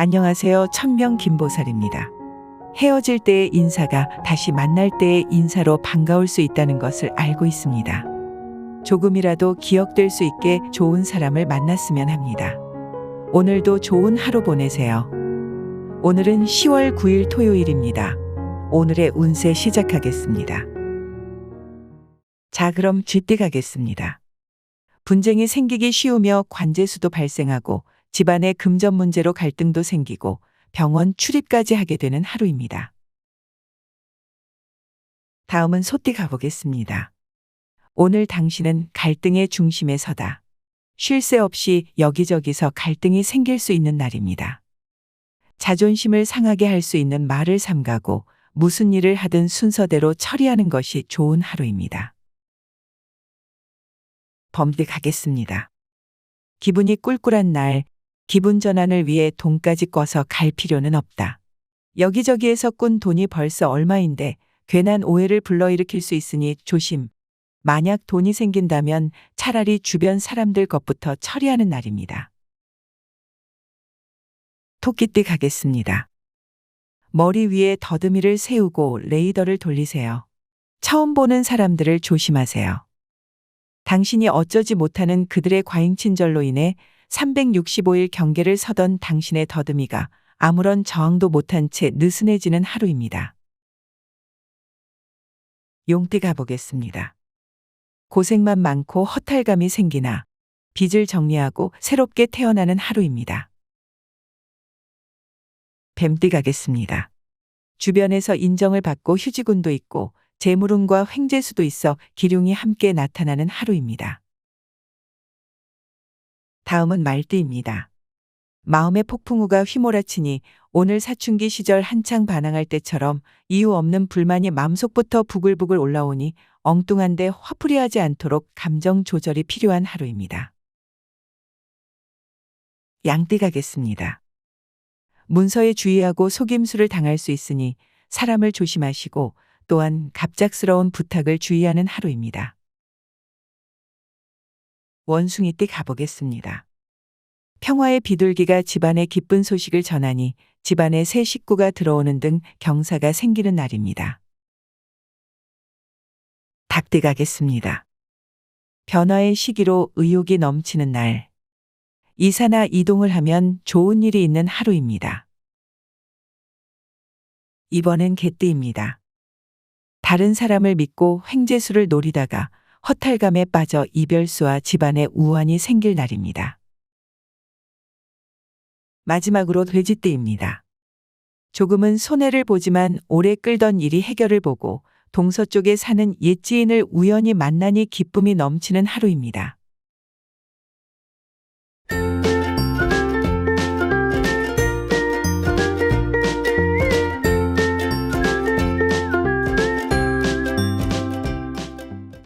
안녕하세요. 천명 김보살입니다. 헤어질 때의 인사가 다시 만날 때의 인사로 반가울 수 있다는 것을 알고 있습니다. 조금이라도 기억될 수 있게 좋은 사람을 만났으면 합니다. 오늘도 좋은 하루 보내세요. 오늘은 10월 9일 토요일입니다. 오늘의 운세 시작하겠습니다. 자, 그럼 쥐띠 가겠습니다. 분쟁이 생기기 쉬우며 관제수도 발생하고 집안의 금전 문제로 갈등도 생기고 병원 출입까지 하게 되는 하루입니다. 다음은 소띠 가보겠습니다. 오늘 당신은 갈등의 중심에 서다. 쉴 새 없이 여기저기서 갈등이 생길 수 있는 날입니다. 자존심을 상하게 할 수 있는 말을 삼가고 무슨 일을 하든 순서대로 처리하는 것이 좋은 하루입니다. 범띠 가겠습니다. 기분이 꿀꿀한 날, 기분 전환을 위해 돈까지 꿔서 갈 필요는 없다. 여기저기에서 꾼 돈이 벌써 얼마인데 괜한 오해를 불러일으킬 수 있으니 조심. 만약 돈이 생긴다면 차라리 주변 사람들 것부터 처리하는 날입니다. 토끼띠 가겠습니다. 머리 위에 더듬이를 세우고 레이더를 돌리세요. 처음 보는 사람들을 조심하세요. 당신이 어쩌지 못하는 그들의 과잉 친절로 인해 365일 경계를 서던 당신의 더듬이가 아무런 저항도 못한 채 느슨해지는 하루입니다. 용띠 가 보겠습니다. 고생만 많고 허탈감이 생기나 빚을 정리하고 새롭게 태어나는 하루입니다. 뱀띠 가겠습니다. 주변에서 인정을 받고 휴지군도 있고 재물운과 횡재수도 있어 기룡이 함께 나타나는 하루입니다. 다음은 말띠입니다. 마음의 폭풍우가 휘몰아치니 오늘 사춘기 시절 한창 반항할 때처럼 이유 없는 불만이 마음속부터 부글부글 올라오니 엉뚱한데 화풀이하지 않도록 감정 조절이 필요한 하루입니다. 양띠 가겠습니다. 문서에 주의하고 속임수를 당할 수 있으니 사람을 조심하시고 또한 갑작스러운 부탁을 주의하는 하루입니다. 원숭이띠 가보겠습니다. 평화의 비둘기가 집안에 기쁜 소식을 전하니 집안에 새 식구가 들어오는 등 경사가 생기는 날입니다. 닭띠 가겠습니다. 변화의 시기로 의욕이 넘치는 날. 이사나 이동을 하면 좋은 일이 있는 하루입니다. 이번엔 개띠입니다. 다른 사람을 믿고 횡재수를 노리다가 허탈감에 빠져 이별수와 집안에 우환이 생길 날입니다. 마지막으로 돼지띠입니다. 조금은 손해를 보지만 오래 끌던 일이 해결을 보고 동서쪽에 사는 옛 지인을 우연히 만나니 기쁨이 넘치는 하루입니다.